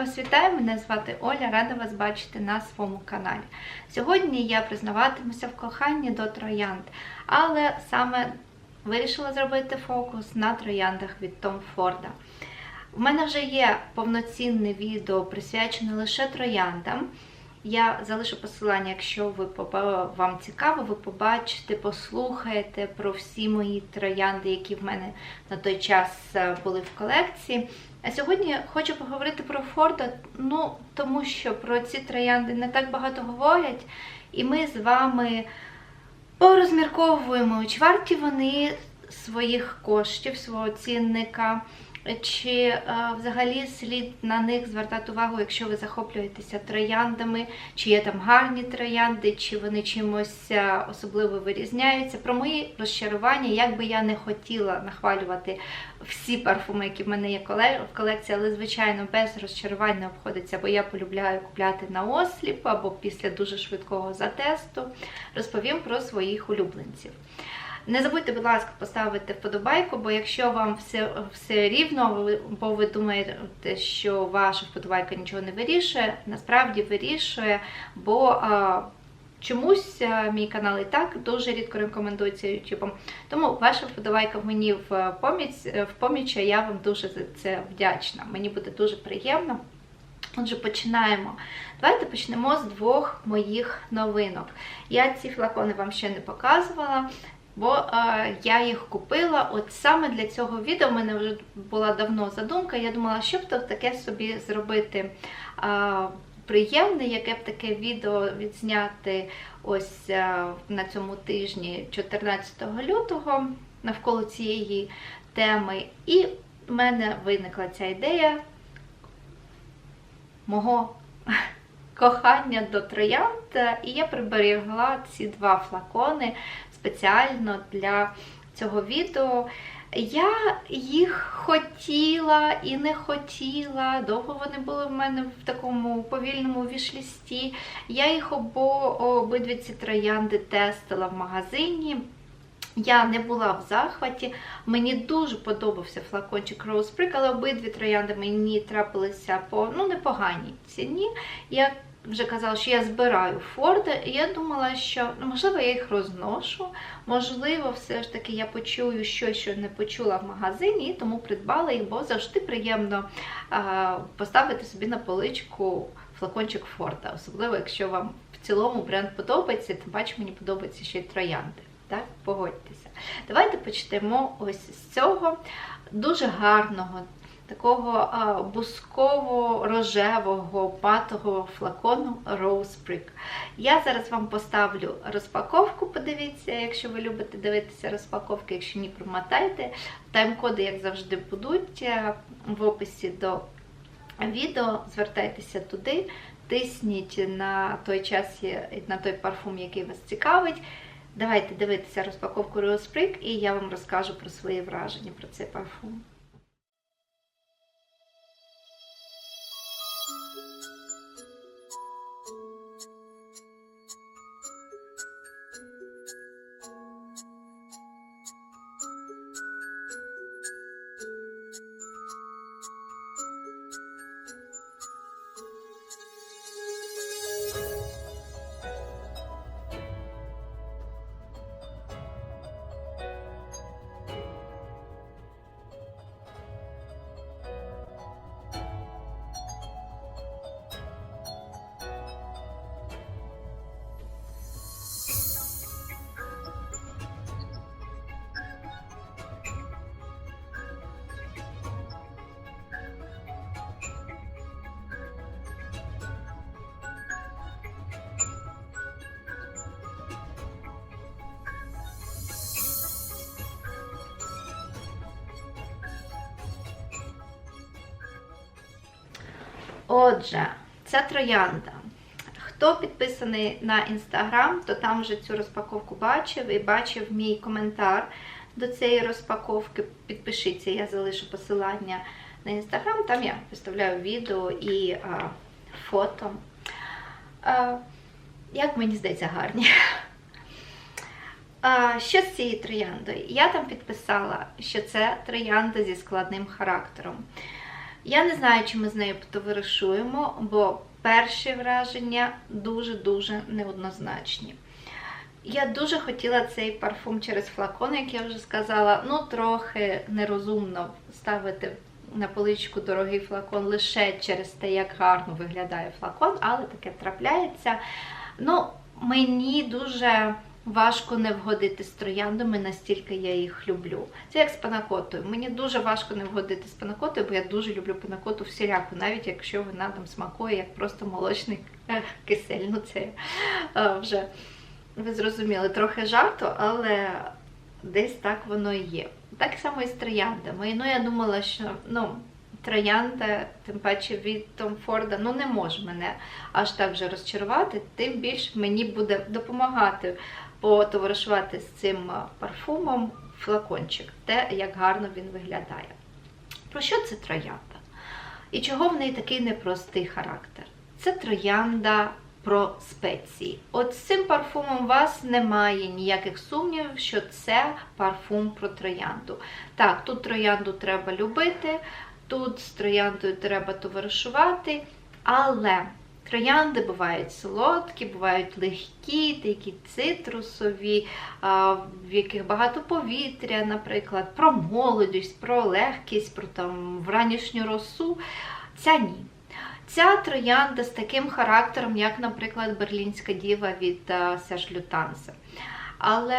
вас вітаю! Мене звати Оля, рада вас бачити на своєму каналі. Сьогодні я признаватимуся в коханні до троянд, але саме вирішила зробити фокус на трояндах від Том Форда. У мене вже є повноцінне відео присвячене лише трояндам. Я залишу посилання, якщо ви вам цікаво, ви побачите, послухаєте про всі мої троянди, які в мене на той час е, були в колекції. А сьогодні хочу поговорити про Форда, ну тому що про ці троянди не так багато говорять, і ми з вами порозмірковуємо, чи варті вони своїх коштів, свого цінника. Чи е, взагалі слід на них звертати увагу, якщо ви захоплюєтеся трояндами, чи є там гарні троянди, чи вони чимось е, особливо вирізняються. Про мої розчарування, як би я не хотіла нахвалювати всі парфуми, які в мене є в колекції, але звичайно без розчарувань не обходиться, бо я полюбляю купляти на осліп або після дуже швидкого затесту. Розповім про своїх улюбленців. Не забудьте, будь ласка, поставити вподобайку, бо якщо вам все, все рівно, бо ви думаєте, що ваша вподобайка нічого не вирішує, насправді вирішує, бо а, чомусь мій канал і так дуже рідко рекомендується YouTube. Тому ваша вподобайка мені в поміч, в поміч, я вам дуже за це вдячна. Мені буде дуже приємно. Отже, починаємо. Давайте почнемо з двох моїх новинок. Я ці флакони вам ще не показувала, бо е, я їх купила. От саме для цього відео в мене вже була давно задумка. Я думала, що б то таке собі зробити е, приємне, яке б таке відео відзняти ось е, на цьому тижні, 14 лютого, навколо цієї теми. І в мене виникла ця ідея мого кохання до троянд, і я приберегла ці два флакони спеціально для цього відео. Я їх хотіла і не хотіла. Довго вони були в мене в такому повільному вішлісті. Я їх обо, обидві ці троянди тестила в магазині. Я не була в захваті. Мені дуже подобався флакончик Rose Prick, але обидві троянди мені трапилися по ну, непоганій ціні. Я вже казала, що я збираю Форди, і я думала, що ну, можливо я їх розношу, можливо, все ж таки я почую щось, що не почула в магазині, і тому придбала їх, бо завжди приємно а, поставити собі на поличку флакончик Форда, особливо, якщо вам в цілому бренд подобається, тим паче мені подобаються ще й троянди. Так, погодьтеся. Давайте почнемо ось з цього дуже гарного, такого бусково-рожевого патого флакону Rose Prick. Я зараз вам поставлю розпаковку, подивіться, якщо ви любите дивитися розпаковки, якщо ні, промотайте. Тайм-коди, як завжди, будуть е, в описі до відео. Звертайтеся туди, тисніть на той час, на той парфум, який вас цікавить. Давайте дивитися розпаковку Rose Prick і я вам розкажу про свої враження про цей парфум. Отже, ця троянда. Хто підписаний на інстаграм, то там вже цю розпаковку бачив і бачив мій коментар до цієї розпаковки. Підпишіться, я залишу посилання на інстаграм, там я виставляю відео і а, фото. А, як мені здається, гарні. А, що з цією трояндою? Я там підписала, що це троянда зі складним характером. Я не знаю, чи ми з нею потоваришуємо, бо перші враження дуже-дуже неоднозначні. Я дуже хотіла цей парфум через флакон, як я вже сказала. Ну, трохи нерозумно ставити на поличку дорогий флакон лише через те, як гарно виглядає флакон, але таке трапляється. Ну, мені дуже важко не вгодити з трояндами, настільки я їх люблю. Це як з панакотою. Мені дуже важко не вгодити з панакотою, бо я дуже люблю панакоту всіляку, навіть якщо вона там смакує як просто молочний кисель. Ну, це е, вже ви зрозуміли, трохи жарту, але десь так воно і є. Так само і з трояндами. Ну, я думала, що ну, троянда, тим паче від Том Форда, ну не може мене аж так вже розчарувати, тим більше мені буде допомагати потоваришувати з цим парфумом флакончик, те, як гарно він виглядає. Про що це троянда? І чого в неї такий непростий характер? Це троянда про спеції. От з цим парфумом у вас немає ніяких сумнівів, що це парфум про троянду. Так, тут троянду треба любити, тут з трояндою треба товаришувати, але троянди бувають солодкі, бувають легкі, такі цитрусові, в яких багато повітря, наприклад, про молодість, про легкість, про там вранішню росу. Ця ні. Ця троянда з таким характером, як, наприклад, Берлінська діва від Серж Лютанса. Але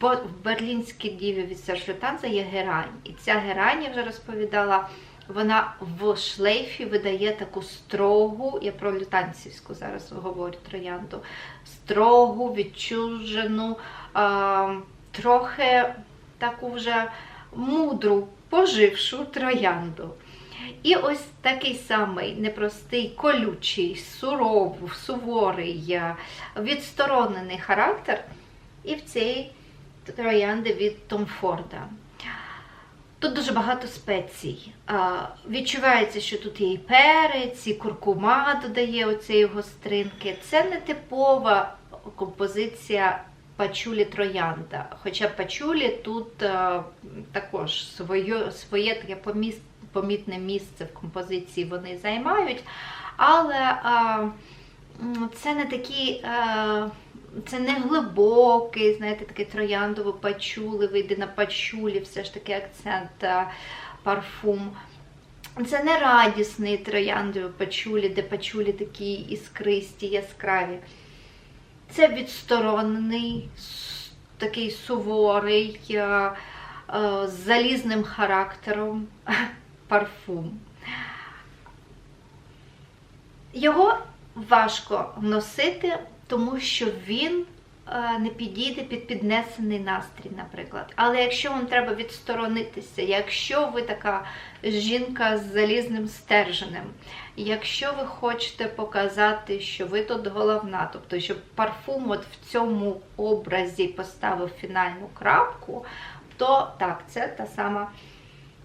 бо в Берлінській діві від Серж Лютанса є герань. І ця герань, я вже розповідала, вона в шлейфі видає таку строгу, я про лютанцівську зараз говорю троянду, строгу, відчужену, трохи таку вже мудру, пожившу троянду. І ось такий самий непростий, колючий, суровий, суворий, відсторонений характер. І в цій троянди від Том Форда. Тут дуже багато спецій. Відчувається, що тут є і перець, і куркума додає оцеї гостринки. Це не типова композиція пачулі троянда. Хоча пачулі тут також своє, своє таке помітне місце в композиції вони займають, але це не такі. А, це не глибокий, знаєте, такий трояндово-пачуливий, де на пачулі все ж таки акцент парфум. Це не радісний трояндовий пачулі, де пачулі такі іскристі, яскраві. Це відсторонений, такий суворий, з залізним характером парфум. Його важко носити, тому що він е, не підійде під піднесений настрій, наприклад. Але якщо вам треба відсторонитися, якщо ви така жінка з залізним стерженем, якщо ви хочете показати, що ви тут головна, тобто, щоб парфум от в цьому образі поставив фінальну крапку, то так, це та сама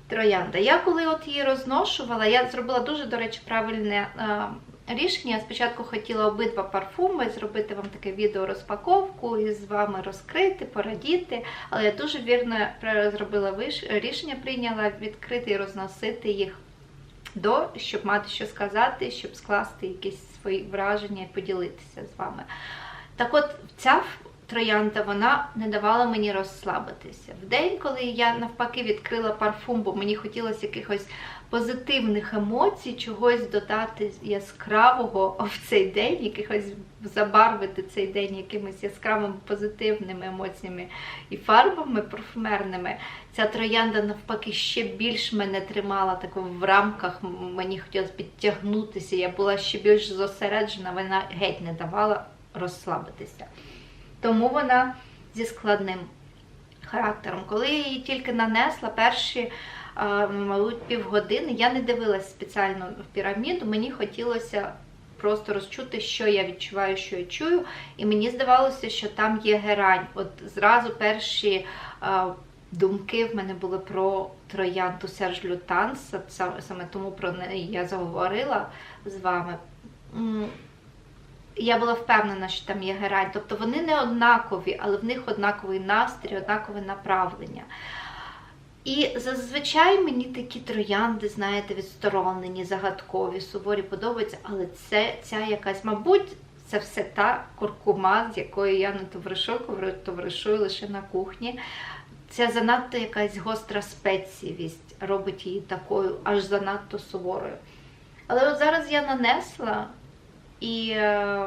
троянда. Я коли от її розношувала, я зробила дуже, до речі, правильне е, рішення. Я спочатку хотіла обидва парфуми, зробити вам таке відео розпаковку і з вами розкрити, порадіти. Але я дуже вірно зробила рішення, прийняла відкрити і розносити їх до, щоб мати що сказати, щоб скласти якісь свої враження і поділитися з вами. Так от, ця троянда, вона не давала мені розслабитися. В день, коли я навпаки відкрила парфум, бо мені хотілося якихось позитивних емоцій, чогось додати яскравого в цей день, якихось забарвити цей день якимись яскравими позитивними емоціями і фарбами парфумерними. Ця троянда, навпаки, ще більш мене тримала тако в рамках, мені хотілося підтягнутися, я була ще більш зосереджена, вона геть не давала розслабитися. Тому вона зі складним характером. Коли я її тільки нанесла, перші, мабуть, півгодини, я не дивилась спеціально в піраміду, мені хотілося просто розчути, що я відчуваю, що я чую. І мені здавалося, що там є герань. От зразу перші думки в мене були про троянду Серж Лютанс, саме тому про неї я заговорила з вами я була впевнена, що там є герань. Тобто вони не однакові, але в них однаковий настрій, однакове направлення. І зазвичай мені такі троянди, знаєте, відсторонені, загадкові, суворі подобаються, але це ця якась, мабуть, це все та куркума, з якою я не товаришую, товаришую лише на кухні. Це занадто якась гостра спецівість робить її такою, аж занадто суворою. Але от зараз я нанесла і, е,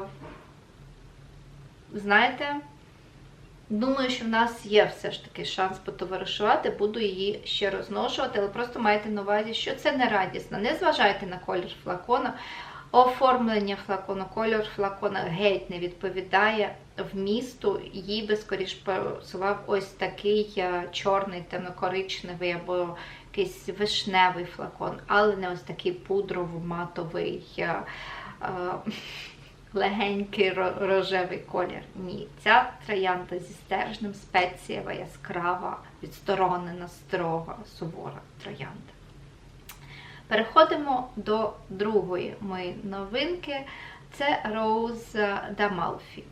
знаєте, думаю, що в нас є все ж таки шанс потоваришувати, буду її ще розношувати, але просто майте на увазі, що це не радісно. Не зважайте на колір флакона. Оформлення флакону, кольор флакона геть не відповідає вмісту. Їй би скоріш пасував ось такий е, чорний, темнокоричневий або якийсь вишневий флакон, але не ось такий пудрово-матовий, е, легенький рожевий колір. Ні, ця троянда зі стержнем спецієва, яскрава, відсторонена, строга, сувора троянда. Переходимо до другої моєї новинки. Це Rose Damalfi.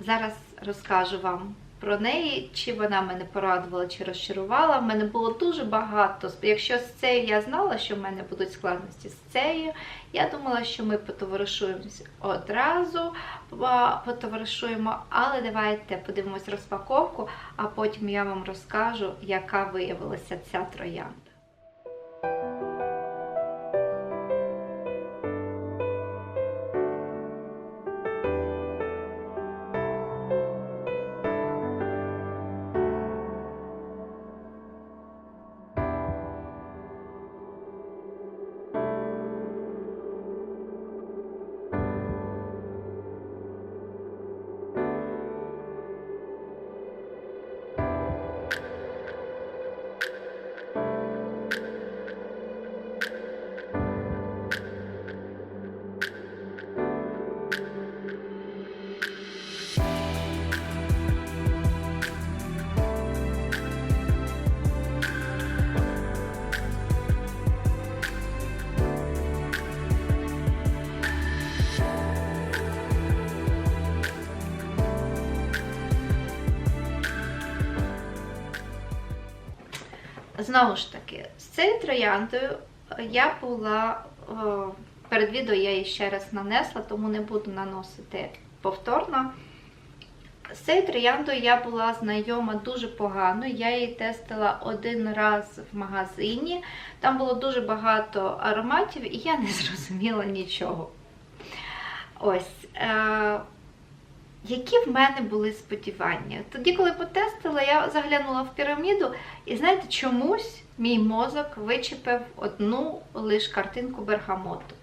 Зараз розкажу вам про неї, чи вона мене порадувала, чи розчарувала. В мене було дуже багато. Якщо з цією я знала, що в мене будуть складності з цією, я думала, що ми потоваришуємося одразу, потоваришуємо, але давайте подивимось розпаковку, а потім я вам розкажу, яка виявилася ця троянда. Знову ж таки, з цією трояндою я була е, перед відео я її ще раз нанесла, тому не буду наносити повторно. З цією трояндою я була знайома дуже погано. Я її тестила один раз в магазині. Там було дуже багато ароматів, і я не зрозуміла нічого. Ось. Які в мене були сподівання? Тоді, коли потестила, я заглянула в піраміду, і знаєте, чомусь мій мозок вичепив одну лише картинку бергамоту.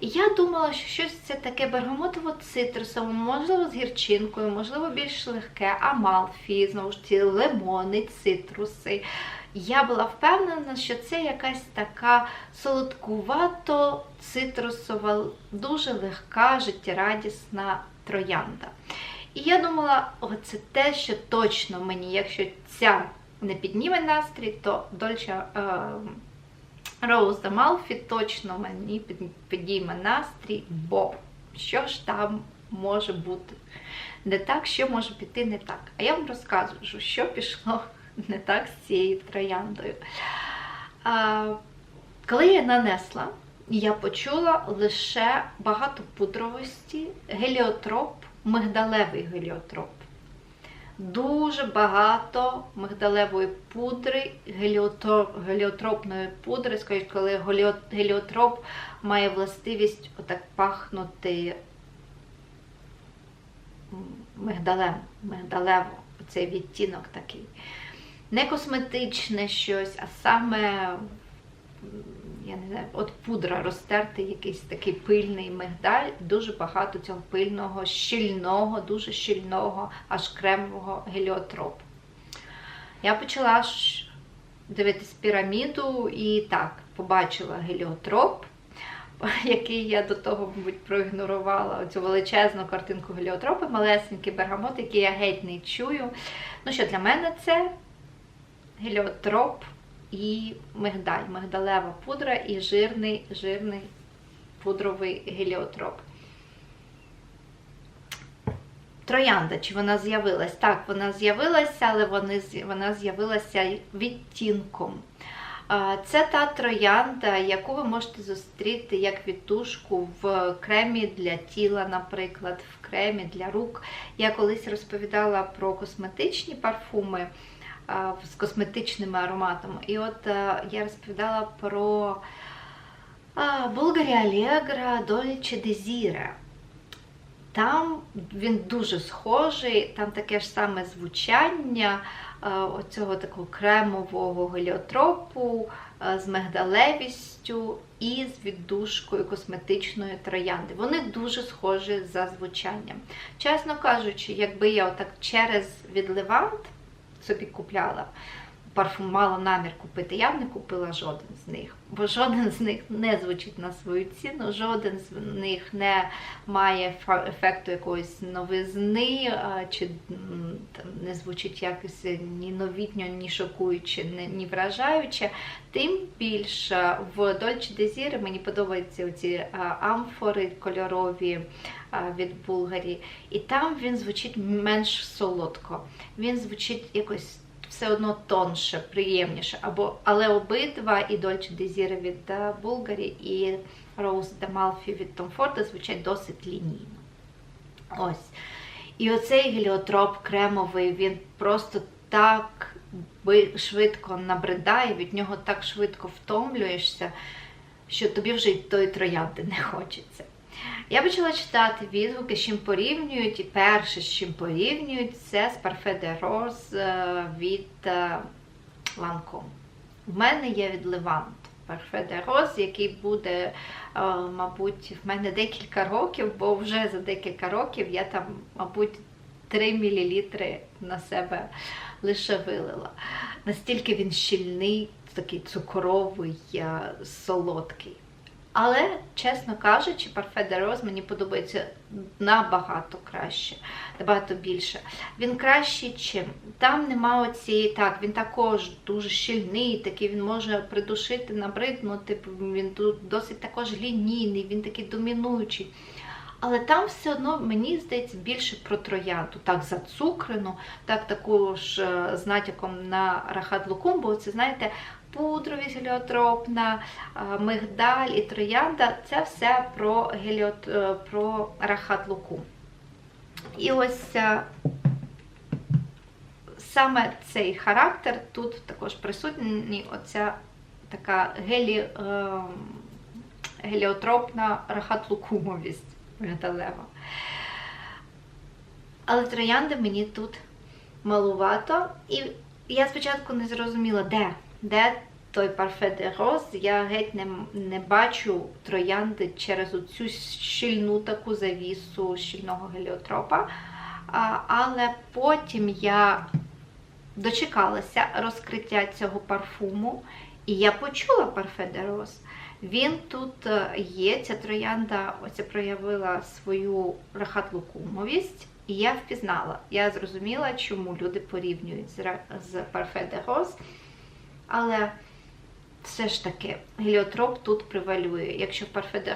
І я думала, що щось це таке бергамотово-цитрусове, можливо, з гірчинкою, можливо, більш легке, амалфі, знову ж ці лимони, цитруси. Я була впевнена, що це якась така солодкувато-цитрусова, дуже легка, життєрадісна троянда. І я думала, о, це те, що точно мені, якщо ця не підніме настрій, то Dolce Rose Amalfi точно мені підійме настрій, бо що ж там може бути не так, що може піти не так. А я вам розкажу, що пішло не так з цією трояндою. А, коли я нанесла, я почула лише багато пудровості, геліотроп, мигдалевий геліотроп. Дуже багато мигдалевої пудри, геліотропної пудри, скажіть, коли геліотроп має властивість отак пахнути мигдалем, мигдалево, оцей відтінок такий. Не косметичне щось, а саме я не знаю, от пудра розтерти, якийсь такий пильний мигдаль, дуже багато цього пильного, щільного, дуже щільного, аж кремового геліотропу. Я почала дивитись піраміду і так, побачила геліотроп, який я до того, мабуть, проігнорувала цю величезну картинку геліотропу, малесенький бергамот, який я геть не чую. Ну що, для мене це геліотроп і мигдаль, мигдалева пудра і жирний жирний пудровий геліотроп. Троянда, чи вона з'явилась? Так, вона з'явилася, але вони, вона з'явилася відтінком. Це та троянда, яку ви можете зустріти як відтушку в кремі для тіла, наприклад, в кремі для рук. Я колись розповідала про косметичні парфуми з косметичними ароматами. І от я розповідала про Булгарі Алегра Дольче Дезіре. Там він дуже схожий, там таке ж саме звучання е, оцього такого кремового геліотропу е, з мигдалевістю і з віддушкою косметичної троянди. Вони дуже схожі за звучанням. Чесно кажучи, якби я отак через відливант собі купляла, парфум мала намір купити, я б не купила жоден з них, бо жоден з них не звучить на свою ціну, жоден з них не має ефекту якоїсь новизни, чи там, не звучить якось ні новітньо, ні шокуюче, ні, вражаюче. Тим більше в Dolce Desire мені подобаються оці а, амфори кольорові від Булгарі, і там він звучить менш солодко. Він звучить якось все одно тонше, приємніше. Або, але обидва і Dolce Desire від е, Булгарі, і Rose d'Amalfi від Tom Ford звучать досить лінійно. Ось. І оцей геліотроп кремовий, він просто так швидко набридає, від нього так швидко втомлюєшся, що тобі вже й тої троянди не хочеться. Я почала читати відгуки, з чим порівнюють, і перше, з чим порівнюють, це з Parfait de Rose е, від е, Lancome. В мене є від Levant Parfait de Rose, який буде, е, мабуть, в мене декілька років, бо вже за декілька років я там, мабуть, 3 мл на себе лише вилила. Настільки він щільний, такий цукровий, е, солодкий. Але, чесно кажучи, Parfait de Rose мені подобається набагато краще, набагато більше. Він кращий чим. Там нема оцієї, так, він також дуже щільний, такий він може придушити, набриднути, він досить також лінійний, він такий домінуючий. Але там все одно, мені здається, більше про троянду. Так, зацукрену, так також е, з натяком на рахат лукум, бо це, знаєте, пудровість геліотропна, е, мигдаль і троянда це все про, геліот, е, про рахат лукум. І ось е, саме цей характер тут також присутній, оця така гелі, геліотропна рахат-лукумовість мигдалева. Але троянди мені тут малувато. І я спочатку не зрозуміла, де, де той Parfait de Rose. Я геть не, не бачу троянди через оцю щільну таку завісу щільного геліотропа. А, але потім я дочекалася розкриття цього парфуму, і я почула Parfait de Rose. Він тут е, є, ця троянда оця проявила свою рахатлукумовість, і я впізнала. Я зрозуміла, чому люди порівнюють з, ра- з Parfait de Rose. Але все ж таки геліотроп тут превалює. Якщо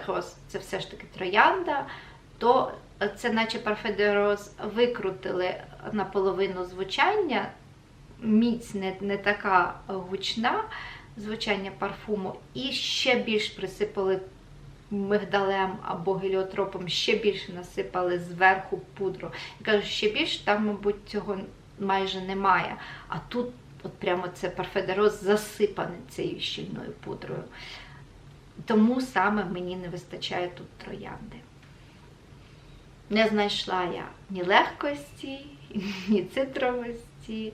Rose це все ж таки троянда, то це наче Rose викрутили наполовину звучання, міць не, не така гучна звучання парфуму, і ще більш присипали мигдалем або геліотропом, ще більше насипали зверху пудру. Я кажу, ще більше, там, мабуть, цього майже немає. А тут от прямо це Rose засипане цією щільною пудрою. Тому саме мені не вистачає тут троянди. Не знайшла я ні легкості, ні цитровості.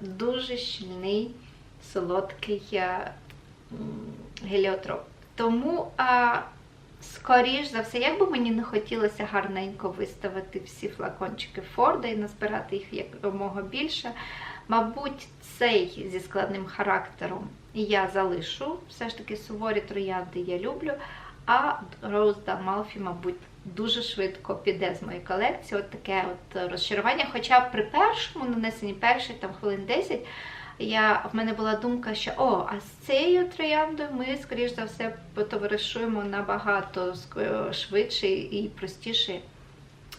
Дуже щільний, солодкий е, геліотроп. Тому, а, скоріш за все, як би мені не хотілося гарненько виставити всі флакончики Форда і назбирати їх якомога більше, мабуть, цей зі складним характером я залишу. Все ж таки суворі троянди я люблю. А Rose d'Amalfi, мабуть, дуже швидко піде з моєї колекції. От таке от розчарування. Хоча при першому нанесенні перших там хвилин 10 я, в мене була думка, що о, а з цією трояндою ми, скоріш за все, потоваришуємо набагато швидше і простіше,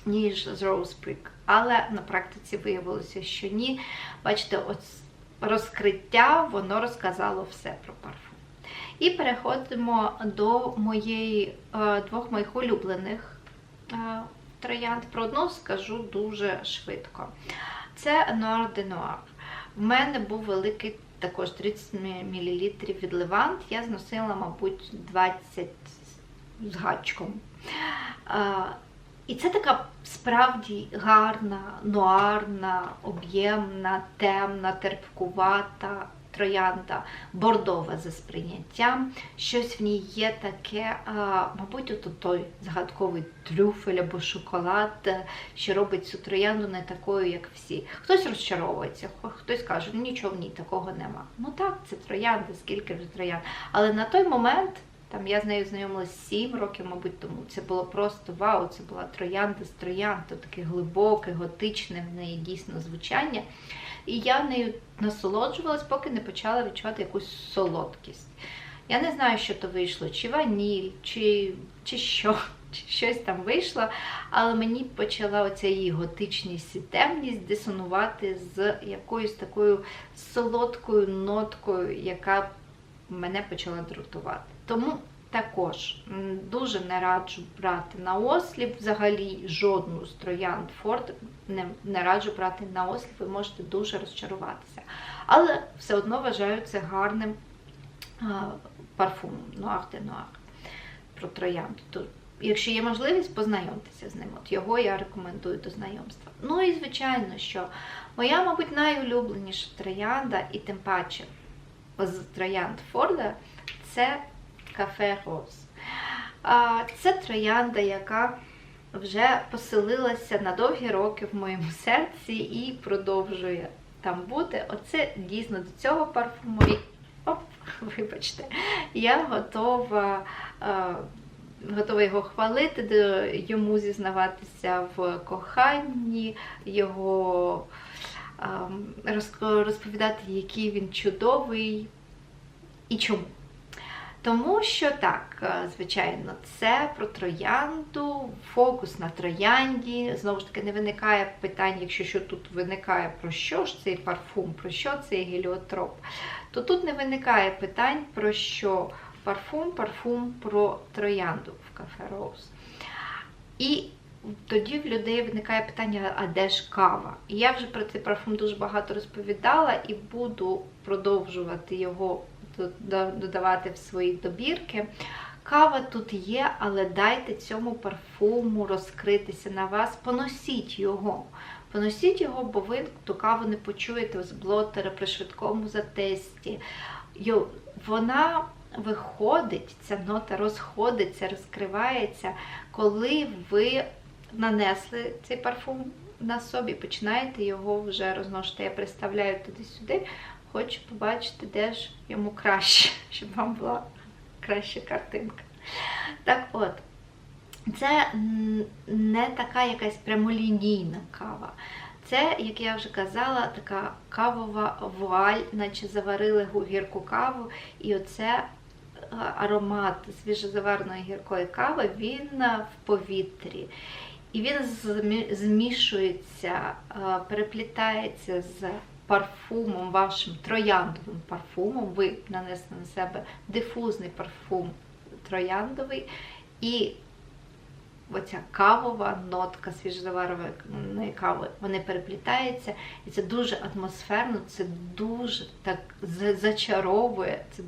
ніж з Prick. Але на практиці виявилося, що ні. Бачите, ось розкриття, воно розказало все про парфум. І переходимо до моєї, е, двох моїх улюблених е, троянд. Про одну скажу дуже швидко. Це Noir de Noir. В мене був великий також 30 мл від Левант. Я зносила, мабуть, 20 з гачком. І це така справді гарна, нуарна, об'ємна, темна, терпкувата троянда, бордова за сприйняттям. Щось в ній є таке, мабуть, от той згадковий трюфель або шоколад, що робить цю троянду не такою, як всі. Хтось розчаровується, хтось каже, ну нічого в ній такого нема. Ну так, це троянда, скільки вже троянд. Але на той момент. Там я з нею знайомилася 7 років, мабуть, тому це було просто вау, це була троянда з троянд, таке глибоке, готичне в неї дійсно звучання. І я нею насолоджувалась, поки не почала відчувати якусь солодкість. Я не знаю, що то вийшло, чи ваніль, чи чи що, чи щось там вийшло, але мені почала оця її готичність і темність дисонувати з якоюсь такою солодкою ноткою, яка мене почала дратувати. Тому також дуже не раджу брати на осліп, взагалі жодну з троянд Форд не, не раджу брати на осліп, ви можете дуже розчаруватися. Але все одно вважаю це гарним а, парфумом Noir de Noir про троянду. То, якщо є можливість, познайомтеся з ним. От Його я рекомендую до знайомства. Ну і звичайно, що моя, мабуть, найулюбленіша троянда, і тим паче з троянд Форда це кафе Роз. Це троянда, яка вже поселилася на довгі роки в моєму серці і продовжує там бути. Оце дійсно до цього парфуму. Оп, вибачте, я готова. Готова його хвалити, йому зізнаватися в коханні, його розповідати, який він чудовий і чому. Тому що так, е, звичайно, це про троянду, фокус на троянді. Знову ж таки, не виникає питань, якщо що тут виникає про що ж цей парфум, про що цей геліотроп, то тут не виникає питань про що парфум, парфум про троянду в кафе Роуз. І тоді в людей виникає питання, а де ж кава? І я вже про цей парфум дуже багато розповідала і буду продовжувати його додавати в свої добірки. Кава тут є, але дайте цьому парфуму розкритися на вас, поносіть його. Поносіть його, бо ви ту каву не почуєте з блотера при швидкому затесті. Вона виходить, ця нота розходиться, розкривається, коли ви нанесли цей парфум на собі, починаєте його вже розносити. Я представляю туди-сюди, хочу побачити, де ж йому краще, щоб вам була краща картинка. Так от, це не така якась прямолінійна кава. Це, як я вже казала, така кавова вуаль, наче заварили гірку каву, і оце е, аромат свіжозаварної гіркої кави, він в повітрі. І він змішується, е, переплітається з парфумом, вашим трояндовим парфумом. Ви нанесли на себе дифузний парфум трояндовий. І оця кавова нотка свіжозавареної кави, вони переплітаються. І це дуже атмосферно, це дуже так зачаровує, це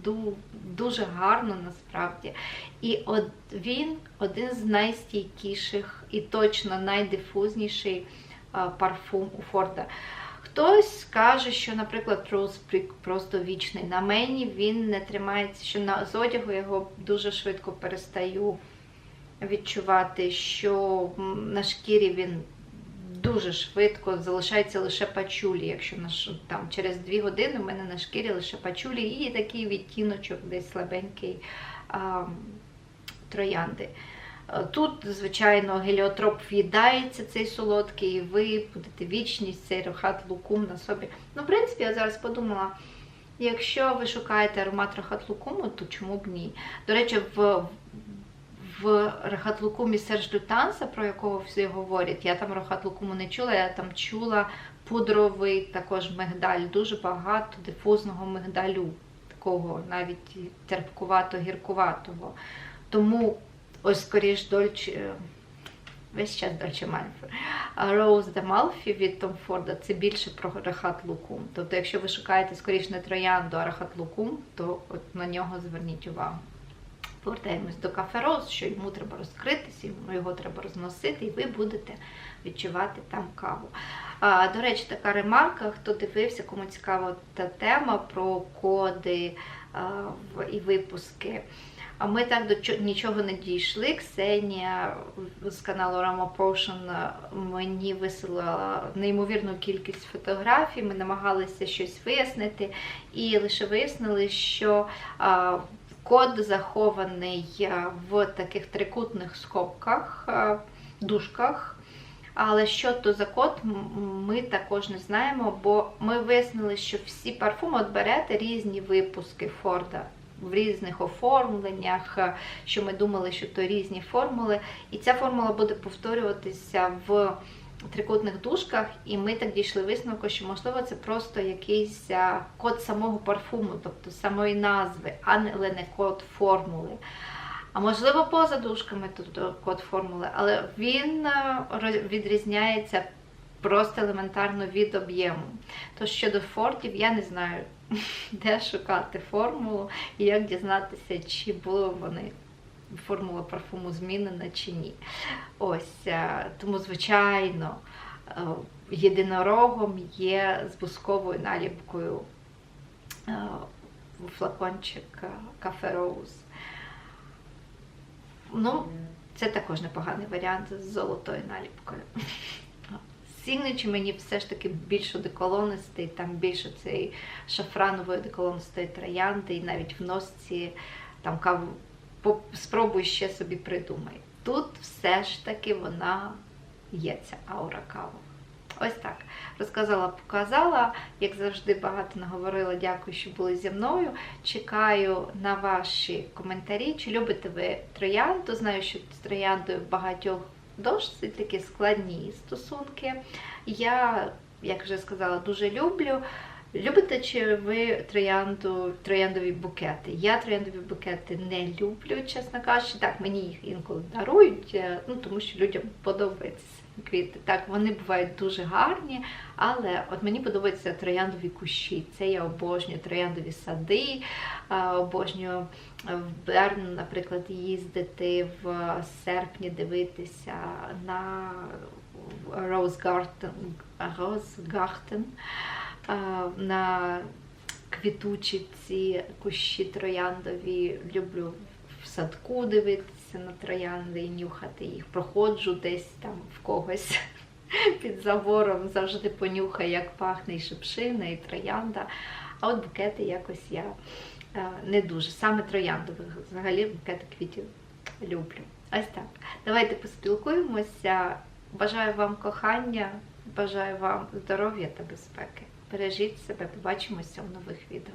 дуже гарно насправді. І от він один з найстійкіших і точно найдифузніший парфум у Форда. Хтось скаже, що, наприклад, Роузпрік просто вічний. На мені він не тримається, що на з одягу його дуже швидко перестаю відчувати, що на шкірі він дуже швидко залишається лише пачулі. Якщо там, через 2 години в мене на шкірі лише пачулі і такий відтіночок десь слабенький а, троянди. Тут, звичайно, геліотроп в'їдається цей солодкий, і ви будете вічність, цей рахат лукум на собі. Ну, в принципі, я зараз подумала, якщо ви шукаєте аромат рахат лукуму, то чому б ні? До речі, в в Рахатлукумі Серж Лютанса, про якого всі говорять. Я там Рахатлукуму не чула, я там чула пудровий також мигдаль, дуже багато дифузного мигдалю, такого навіть терпкувато-гіркуватого. Тому ось скоріш дольче. Весь час Дольче Мальфи. Роуз де Малфі від Том Форда це більше про рахат лукум. Тобто, якщо ви шукаєте скоріш не троянду, а рахат лукум, то от на нього зверніть увагу. Повертаємось до кафе Роуз, що йому треба розкритися, його треба розносити, і ви будете відчувати там каву. А, До речі, така ремарка, хто дивився, кому цікава та тема про коди а, і випуски. А ми так до нічого не дійшли. Ксенія з каналу Rama Potion мені висилала неймовірну кількість фотографій. Ми намагалися щось вияснити, і лише вияснили, що код захований в таких трикутних скобках, а, дужках. Але що то за код, ми також не знаємо, бо ми вияснили, що всі парфуми от берете різні випуски Форда в різних оформленнях, е, що ми думали, що то різні формули. І ця формула буде повторюватися в трикутних дужках, і ми так дійшли висновку, що можливо це просто якийсь е, код самого парфуму, тобто самої назви, а не не код формули. А можливо, поза дужками тут е, код формули, але він відрізняється просто елементарно від об'єму. Тож щодо фортів, я не знаю, де шукати формулу і як дізнатися, чи були вони формула парфуму змінена чи ні. Ось е, тому, звичайно, е, єдинорогом є з бусковою наліпкою е, флакончик е, Cafe Rose. Ну, це також непоганий варіант з золотою наліпкою. Signature мені все ж таки більш одеколонистий, там більше цієї шафранової одеколонистої троянди, і навіть в носці там каву спробуй ще собі придумай. Тут все ж таки вона є, ця аура кави. Ось так. Розказала, показала. Як завжди, багато наговорила. Дякую, що були зі мною. Чекаю на ваші коментарі. Чи любите ви троянду? Знаю, що з трояндою багатьох досить такі складні стосунки. Я, як вже сказала, дуже люблю. Любите чи ви троянду, трояндові букети? Я трояндові букети не люблю, чесно кажучи. Так, мені їх інколи дарують, е, ну тому що людям подобаються квіти. Так, вони бувають дуже гарні, але от мені подобаються трояндові кущі. Це я обожнюю трояндові сади, е, обожнюю в Берн, наприклад, їздити в серпні, дивитися на Garden е, на квітучі ці кущі трояндові. Люблю в садку дивитися на троянди і нюхати їх. Проходжу десь там в когось під забором, завжди понюхаю, як пахне і шипшина, і троянда. А от букети якось я е, не дуже. Саме трояндових. Взагалі букети квітів люблю. Ось так. Давайте поспілкуємося. Бажаю вам кохання, бажаю вам здоров'я та безпеки. Бережіть себе, побачимося в нових відео.